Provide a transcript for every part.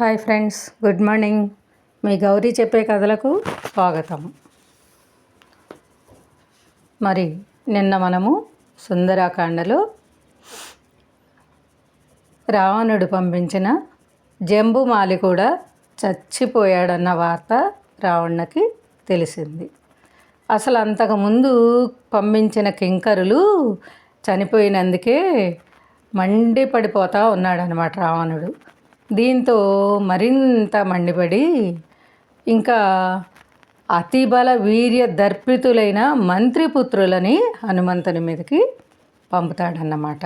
Hi friends good morning. మీ గౌరీ చెప్పే కథలకు స్వాగతం. మరి నిన్న మనము సుందరాకాండలో రావణుడు పంపించిన జంబుమాలి కూడా చచ్చిపోయాడన్న వార్త రావణకి తెలిసింది. అసలు అంతకుముందు పంపించిన కింకరులు చనిపోయినందుకే మండిపడిపోతూ ఉన్నాడనమాట రావణుడు. దీంతో మరింత మండిపడి ఇంకా అతిబల వీర్య దర్పితులైన మంత్రిపుత్రులని హనుమంతుని మీదకి పంపుతాడన్నమాట.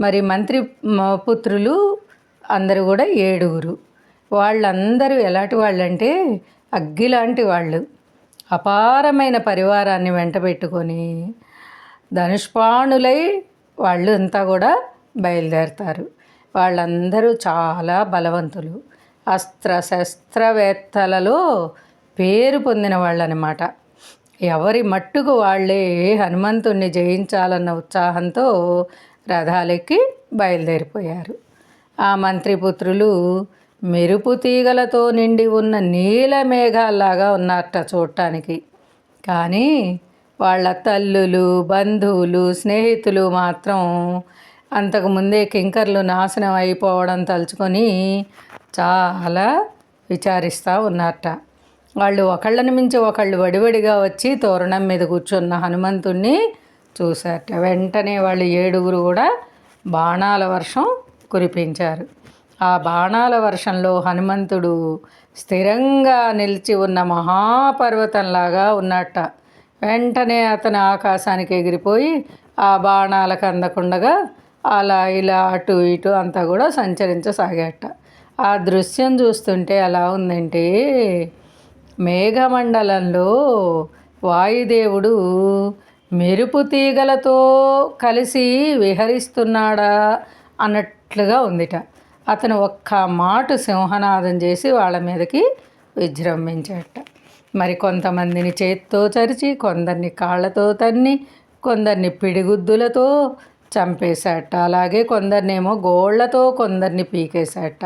మరి మంత్రి పుత్రులు అందరూ కూడా ఏడుగురు. వాళ్ళందరూ ఎలాంటి వాళ్ళంటే అగ్గిలాంటి వాళ్ళు. అపారమైన పరివారాన్ని వెంట పెట్టుకొని ధనుష్పాణులై వాళ్ళు అంతా కూడా బయలుదేరతారు. వాళ్ళందరూ చాలా బలవంతులు. అస్త్ర శస్త్రవేత్తలలో పేరు పొందిన వాళ్ళనమాట. ఎవరి మట్టుకు వాళ్ళే హనుమంతుణ్ణి జయించాలన్న ఉత్సాహంతో రథాలెక్కి బయలుదేరిపోయారు. ఆ మంత్రిపుత్రులు మెరుపు తీగలతో నిండి ఉన్న నీల మేఘాల్లాగా ఉన్నారట చూడటానికి. కానీ వాళ్ళ తల్లులు బంధువులు స్నేహితులు మాత్రం అంతకుముందే కింకర్లు నాశనం అయిపోవడం తలుచుకొని చాలా విచారిస్తూ ఉన్నారట. వాళ్ళు ఒకళ్ళని మించి ఒకళ్ళు వడివడిగా వచ్చి తోరణం మీద కూర్చున్న హనుమంతుణ్ణి చూశారట. వెంటనే వాళ్ళు ఏడుగురు కూడా బాణాల వర్షం కురిపించారు. ఆ బాణాల వర్షంలో హనుమంతుడు స్థిరంగా నిలిచి ఉన్న మహాపర్వతంలాగా ఉన్నట్ట వెంటనే అతను ఆకాశానికి ఎగిరిపోయి ఆ బాణాలకు అందకుండగా అలా ఇలా అటు ఇటు అంతా కూడా సంచరించసాగాట ఆ దృశ్యం చూస్తుంటే ఎలా ఉందంటే మేఘమండలంలో వాయుదేవుడు మెరుపు తీగలతో కలిసి విహరిస్తున్నాడా అన్నట్లుగా ఉందిట. అతను ఒక్క మాట సింహనాదం చేసి వాళ్ళ మీదకి విజృంభించాట మరి కొంతమందిని చేత్తో చరిచి కొందరిని కాళ్ళతో తన్ని కొందరిని పిడిగుద్దులతో చంపేశాట అలాగే కొందరినేమో గోళ్ళతో కొందరిని పీకేశాట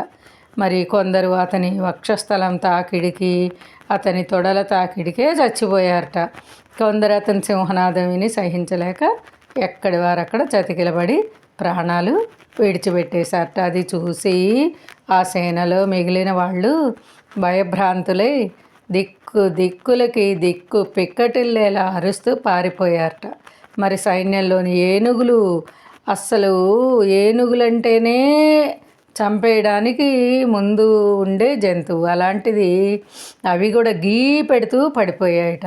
మరి కొందరు అతని వక్షస్థలం తాకిడికి అతని తొడల తాకిడికే చచ్చిపోయారట. కొందరు అతని సింహనాదం విని సహించలేక ఎక్కడి వారక్కడ చతికిలబడి ప్రాణాలు విడిచిపెట్టేశారట. అది చూసి ఆ సేనలో మిగిలిన వాళ్ళు భయభ్రాంతులై దిక్కు దిక్కులకి దిక్కు పిక్కటిల్లేలా అరుస్తూ పారిపోయారట. మరి సైన్యంలోని ఏనుగులు అస్సలు ఏనుగులంటేనే చంపేయడానికి ముందు ఉండే జంతువు. అలాంటిది అవి కూడా గీ పెడుతూ పడిపోయాయట.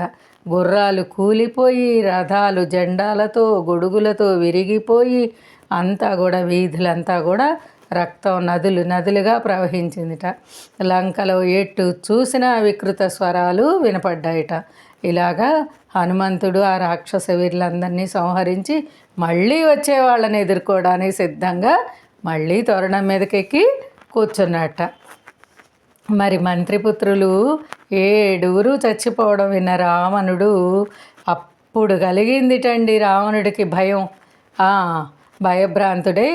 గుర్రాలు కూలిపోయి రథాలు జెండాలతో గొడుగులతో విరిగిపోయి అంతా కూడా వీధులంతా కూడా రక్తం నదులు నదులుగా ప్రవహించిందిట. లంకలో ఎటు చూసిన వికృత స్వరాలు వినపడ్డాయిట. ఇలాగా హనుమంతుడు ఆ రాక్షస వీరులందరినీ సంహరించి మళ్ళీ వచ్చే వాళ్ళని ఎదుర్కోవడానికి సిద్ధంగా మళ్ళీ తోరణం మీదకెక్కి కూర్చున్నట్ట మరి మంత్రిపుత్రులు ఏడుగురు చచ్చిపోవడం విన్న రావణుడు అప్పుడు కలిగిందిటండి రావణుడికి భయం. భయభ్రాంతుడై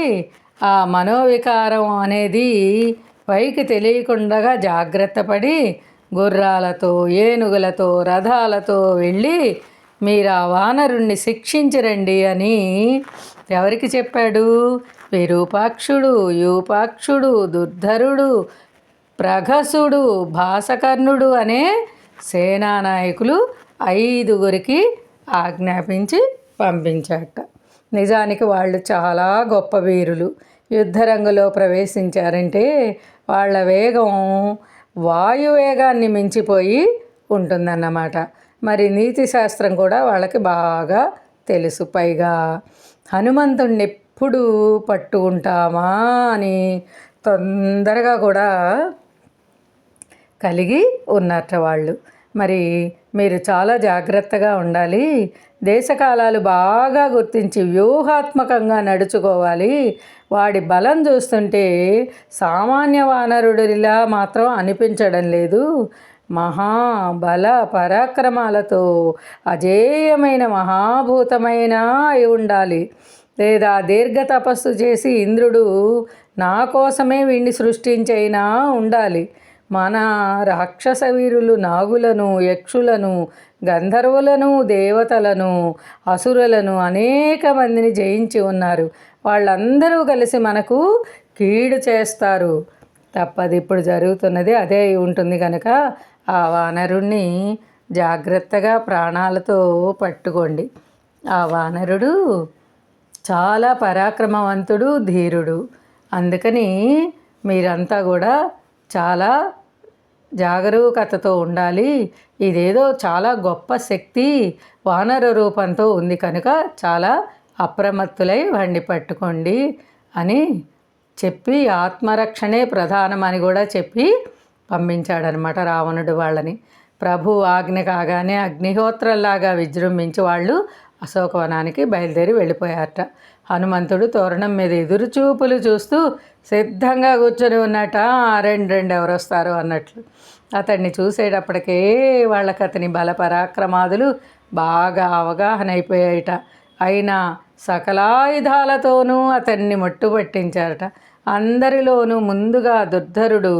ఆ మనోవికారం అనేది పైకి తెలియకుండా జాగ్రత్త పడి గుర్రాలతో ఏనుగులతో రథాలతో వెళ్ళి మీరు ఆ వానరుణ్ణి శిక్షించరండి అని ఎవరికి చెప్పాడు? విరూపాక్షుడు యూపాక్షుడు దుర్ధరుడు ప్రఘసుడు భాసకర్ణుడు అనే సేనానాయకులు ఐదుగురికి ఆజ్ఞాపించి పంపించాట నిజానికి వాళ్ళు చాలా గొప్ప వీరులు. యుద్ధరంగంలో ప్రవేశించారంటే వాళ్ళ వేగం వాయువేగాన్ని మించిపోయి ఉంటుందన్నమాట. మరి నీతి శాస్త్రం కూడా వాళ్ళకి బాగా తెలుసు. పైగా హనుమంతుణ్ణి ఎప్పుడు పట్టుకుంటామా అని తొందరగా కూడా కలిగి ఉన్నట్ట వాళ్ళు. మరి మీరు చాలా జాగ్రత్తగా ఉండాలి. దేశకాలాలు బాగా గుర్తించి వ్యూహాత్మకంగా నడుచుకోవాలి. వాడి బలం చూస్తుంటే సామాన్య వానరుడిలా మాత్రం అనిపించడం లేదు. మహా బల పరాక్రమాలతో అజేయమైన మహాభూతమైన అయి ఉండాలి. లేదా దీర్ఘ తపస్సు చేసి ఇంద్రుడు నా కోసమే వీణ్ణి సృష్టించైనా ఉండాలి. మన రాక్షస వీరులు నాగులను యక్షులను గంధర్వులను దేవతలను అసురులను అనేక మందిని జయించి ఉన్నారు. వాళ్ళందరూ కలిసి మనకు కీడు చేస్తారు. తప్పది ఇప్పుడు జరుగుతున్నది అదే అయి ఉంటుంది కనుక ఆ వానరుణ్ణి జాగ్రత్తగా ప్రాణాలతో పట్టుకోండి. ఆ వానరుడు చాలా పరాక్రమవంతుడు ధీరుడు. అందుకని మీరంతా కూడా చాలా జాగరూకతతో ఉండాలి. ఇదేదో చాలా గొప్ప శక్తి. వానర రూపంతో ఉంది కనుక చాలా అప్రమత్తులై వండి పట్టుకోండి అని చెప్పి ఆత్మరక్షణే ప్రధానమని కూడా చెప్పి పంపించాడనమాట రావణుడు వాళ్ళని. ప్రభు ఆజ్ఞ కాగానే అగ్నిహోత్రంలాగా విజృంభించి వాళ్ళు అశోకవనానికి బయలుదేరి వెళ్ళిపోయారట. హనుమంతుడు తోరణం మీద ఎదురుచూపులు చూస్తూ సిద్ధంగా కూర్చొని ఉన్నట రెండు రెండు ఎవరు వస్తారు అన్నట్లు. అతన్ని చూసేటప్పటికే వాళ్ళకి అతని బలపరాక్రమాదులు బాగా అవగాహన అయిపోయాయట. అయినా సకలాయుధాలతోనూ అతన్ని మట్టుపట్టించారట అందరిలోనూ ముందుగా దుర్ధరుడు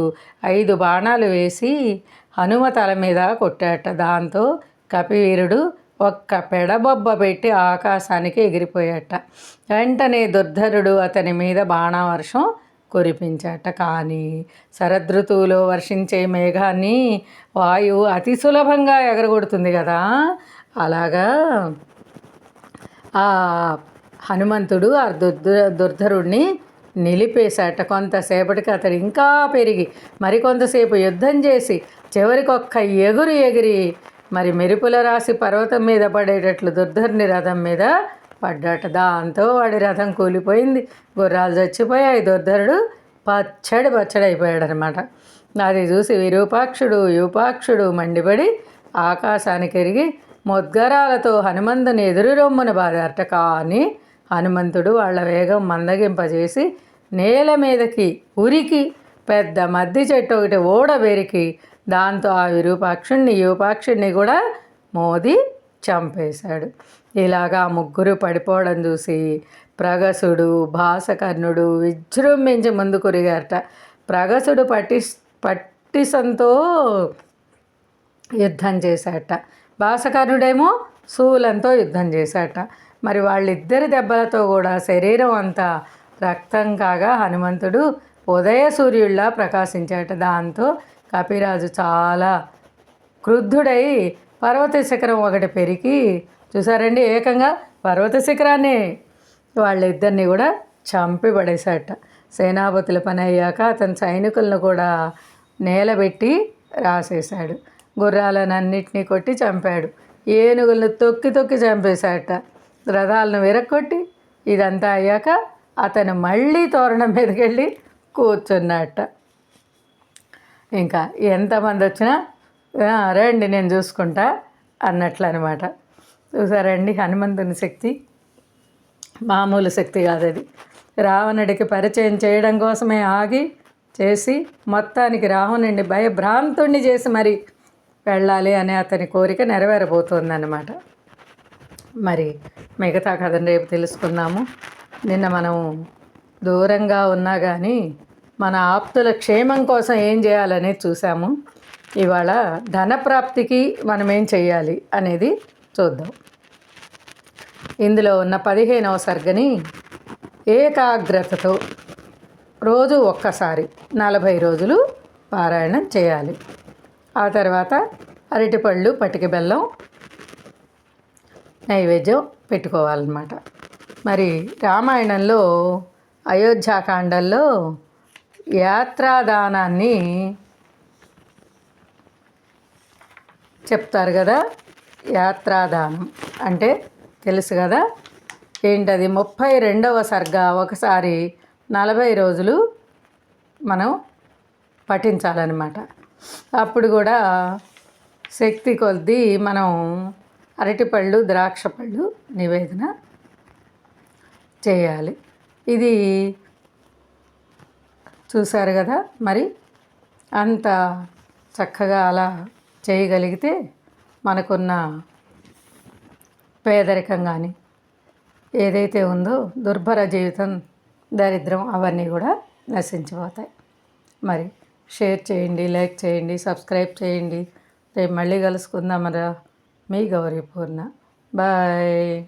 ఐదు బాణాలు వేసి హనుమ తల మీద కొట్టాట దాంతో కపివీరుడు ఒక్క పెడబొబ్బ పెట్టి ఆకాశానికి ఎగిరిపోయాట వెంటనే దుర్ధరుడు అతని మీద బాణావర్షం కురిపించాట కానీ. శరదృతువులో వర్షించే మేఘాన్ని వాయువు అతి సులభంగా ఎగరగొడుతుంది కదా. అలాగా? ఆ హనుమంతుడు ఆ దుర్ధ దుర్ధరుడిని నిలిపేశాట. కొంతసేపటికి అతడు ఇంకా పెరిగి మరికొంతసేపు యుద్ధం చేసి చివరికొక్క ఎగురు ఎగిరి మరి మెరుపుల రాసి పర్వతం మీద పడేటట్లు దుర్ధర్ని రథం మీద పడ్డాట. దాంతో వాడి రథం కూలిపోయింది. గుర్రాలు చచ్చిపోయాయి దుర్ధరుడు పచ్చడి పచ్చడి అయిపోయాడు అనమాట అది చూసి విరూపాక్షుడు యూపాక్షుడు మండిపడి ఆకాశానికి ఎరిగి ముద్గరాలతో హనుమంతుని ఎదురు రొమ్మున బాధారట కానీ హనుమంతుడు వాళ్ళ వేగం మందగింపజేసి నేల మీదకి ఉరికి పెద్ద మద్ది చెట్టు ఒకటి ఓడబెరికి దాంతో ఆ విరూపాక్షుణ్ణి యూపాక్షుణ్ణి కూడా మోది చంపేశాడు. ఇలాగా ముగ్గురు పడిపోవడం చూసి ప్రగసుడు భాసకర్ణుడు విజృంభించి ముందు కురిగారట ప్రగసుడు పట్టి పట్టిసంతో యుద్ధం చేశాట భాసకర్ణుడేమో శూలంతో యుద్ధం చేశాట మరి వాళ్ళిద్దరి దెబ్బలతో కూడా శరీరం అంతా రక్తం కాగా హనుమంతుడు ఉదయ సూర్యుడిలా ప్రకాశించాట దాంతో కపిరాజు చాలా క్రుద్ధుడై పర్వత శిఖరం ఒకటి పెరిగి చూసారండి ఏకంగా పర్వత శిఖరాన్ని వాళ్ళిద్దరిని కూడా చంపి పడేశాట సేనాపతుల పని అయ్యాక అతని సైనికులను కూడా నేలబెట్టి రాసేశాడు. గుర్రాలనన్నిటినీ కొట్టి చంపాడు. ఏనుగులను తొక్కి తొక్కి చంపేశాట రథాలను విరక్కొట్టి ఇదంతా అయ్యాక అతను మళ్ళీ తోరణం మీదకెళ్ళి కూర్చున్నట్ట ఇంకా ఎంతమంది వచ్చినా రండి నేను చూసుకుంటా అన్నట్లు అనమాట చూసారండి హనుమంతుని శక్తి. మామూలు శక్తి కాదు అది రావణుడికి పరిచయం చేయడం కోసమే ఆగి చేసి మొత్తానికి రావణుడిని భయభ్రాంతుణ్ణి చేసి మరి వెళ్ళాలి అనే అతని కోరిక నెరవేరబోతోందన్నమాట. మరి మిగతా కథను రేపు తెలుసుకుందాము. నిన్న మనం దూరంగా ఉన్నా కానీ మన ఆప్తుల క్షేమం కోసం ఏం చేయాలనేది చూసాము ఇవాళ ధనప్రాప్తికి మనం ఏం చేయాలి అనేది చూద్దాం. ఇందులో ఉన్న పదిహేనవ సర్గని ఏకాగ్రతతో రోజు ఒక్కసారి నలభై రోజులు పారాయణం చేయాలి. ఆ తర్వాత అరటిపళ్ళు పటిక బెల్లం నైవేద్యం పెట్టుకోవాలన్నమాట. మరి రామాయణంలో అయోధ్యాకాండంలో యాత్రాదానాన్ని చెప్తారు కదా యాత్రాదానం అంటే తెలుసు కదా ఏంటది? ముప్పై రెండవ సర్గ ఒకసారి నలభై రోజులు మనం పఠించాలన్నమాట. అప్పుడు కూడా శక్తి కొద్దీ మనం అరటిపళ్ళు ద్రాక్ష పళ్ళు నివేదన చేయాలి. ఇది చూశారు కదా మరి? అంత చక్కగా అలా చేయగలిగితే మనకున్న పేదరికం కానీ ఏదైతే ఉందో దుర్భర జీవితం దరిద్రం అవన్నీ కూడా నశించిపోతాయి. మరి షేర్ చేయండి లైక్ చేయండి సబ్స్క్రైబ్ చేయండి. రేపు మళ్ళీ కలుసుకుందామరా మీ గౌరీపూర్ణ. బాయ్.